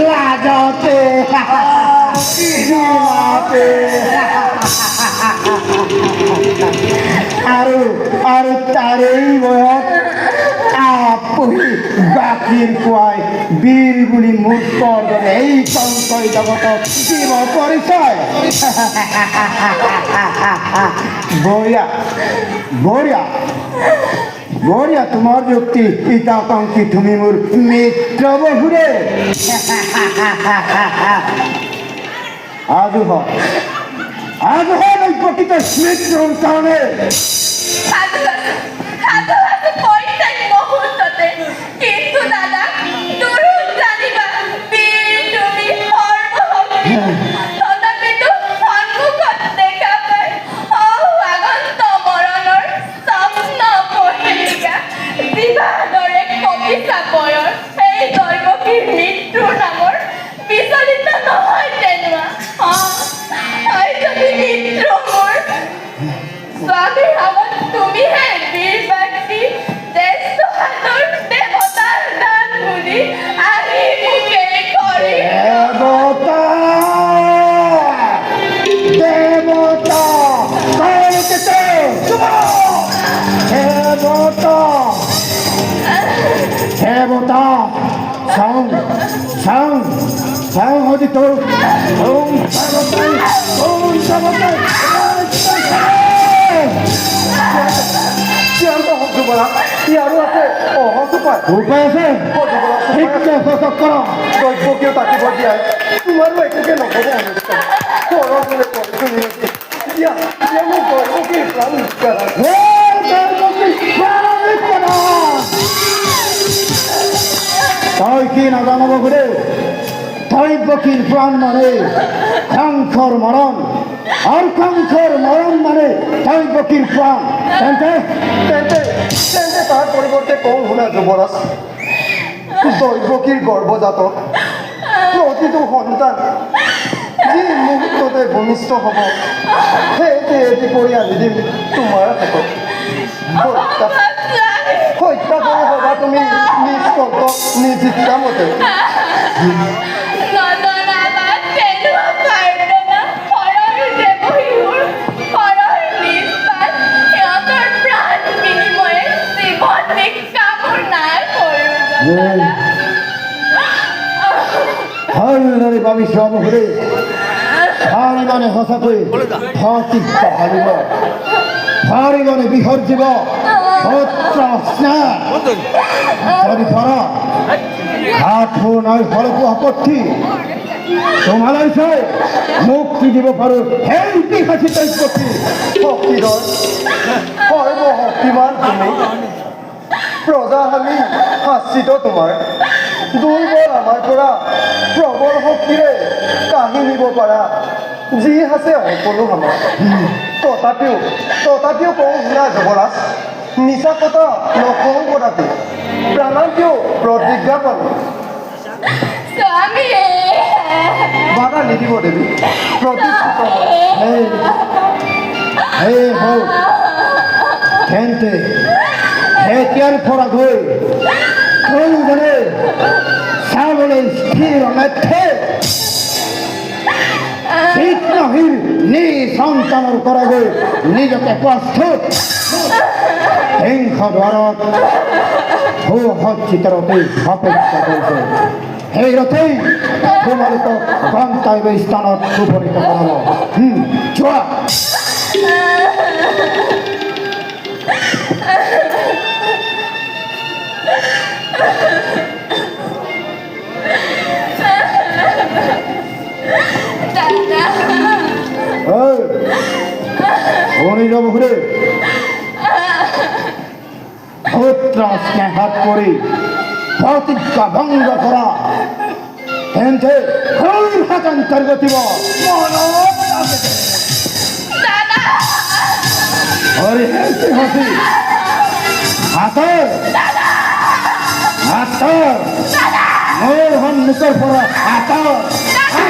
লাজতে লাজতে আৰু আৰু তাৰেই বয়স আপুনি গাখীৰ খুৱাই বীৰ বুলি মোৰ দৰে এই সংশয় জগতত দিব পৰিচয় বঢ়িয়া বঢ়িয়া বঢ়িয়া তোমার যুক্তি ইতাকাঙ্ক্ষী তুমি মোর মিত্র বহুরে। আজ আজু হয় প্রকৃত মিত্ৰৰ কাৰণে আগত তুমিহে বীৰ ব্যক্তি জ্যেষ্ঠ হাতৰ দেৱতাৰ দান বুলি আহি মুখে কৰি দেৱতা দেৱতা কৌৰকেতে দেৱতা দেৱতা, চাওঁ চাওঁ চাওঁ অদিত ওম দেৱতাই ওম দেৱতাই অহংটো পায় উপায় আছে? শিক্ষা শোষক কৰ দ্ৰব্য কিয় তাকিব দিয়াই তোমাৰো একোকে নক'ব কয় তুমি দিয়া দিয়া মোক দ্ৰব্য কি প্ৰাণ তই কি নাজানব তই বকির প্রাণ মানে কাঙ্খর মরণ। আর কাঙ্খর মরণ মানে তই বকির প্রাণ। তেন্তে তেন্তে তেন্তে তাৰ পৰিৱৰ্তে কওঁ শুনা যুৱৰাজ দৈৱকীৰ গৰ্ভজাত প্ৰতিটো সন্তান, যি মুহূৰ্ততে ভূমিষ্ঠ হ'ব সেইতে এটি কৰি আনি দিম তোমাৰ হাতত হত্যা হত্যা কৰি হ'বা তুমি নিজ ইচ্ছামতে ভালদৰে ভাবি চাব ঘুরে ভারি মানে সঁচাকৈ ভৌতিক ভাবিব ভারি মানে বিসৰ্জিব সত্ৰ স্নেহ যদি পাৰা হাত মোৰ নৈ ফলকো আপত্তি। তোমালৈ চাই মুক্তি দিব পাৰোঁ সেই পিসাচি তৈপতি শক্তিধৰ সৰ্বশক্তিমান তুমি। প্ৰজাশালী শাস্তিত তোমাৰ দুৰ্বল আমাৰ পৰা প্ৰবল শক্তিৰে কাঢ়ি নিব পাৰা। যি আছে সকলো আমাৰ। তথাপিও তথাপিও কওঁ শুনা যুৱৰাজ নিচা কথা নকওঁ কদাপি। প্ৰাণান্তিও প্ৰতিজ্ঞা পালোঁ বাধা নিদিব দেৱী। প্ৰতিষ্ঠিত এই এই হওক তেন্তে এতিয়াৰ পৰা গৈ কোনজনে চাবলৈ স্থিৰ মেথে বিঘ্নহীন নি সন্তানৰ পৰা গৈ নিজকে প্ৰস্তুত। সিংহ দ্বাৰত সুসজ্জিত ৰতে অপেক্ষা কৰিছে। সেই ৰথেই তোমালোকক গন্তব্য স্থানত উপনীত কৰাব যোৱা। শুনি যাব ঘুরে? পুত্র স্নেহাত কৰি প্ৰতিজ্ঞা ভংগ কৰা তেন্তে ঘোৰ হাতান্তৰ গতিব দাদা! হৰি হসি সন্মুখৰ পৰা হাতৰ হাতৰ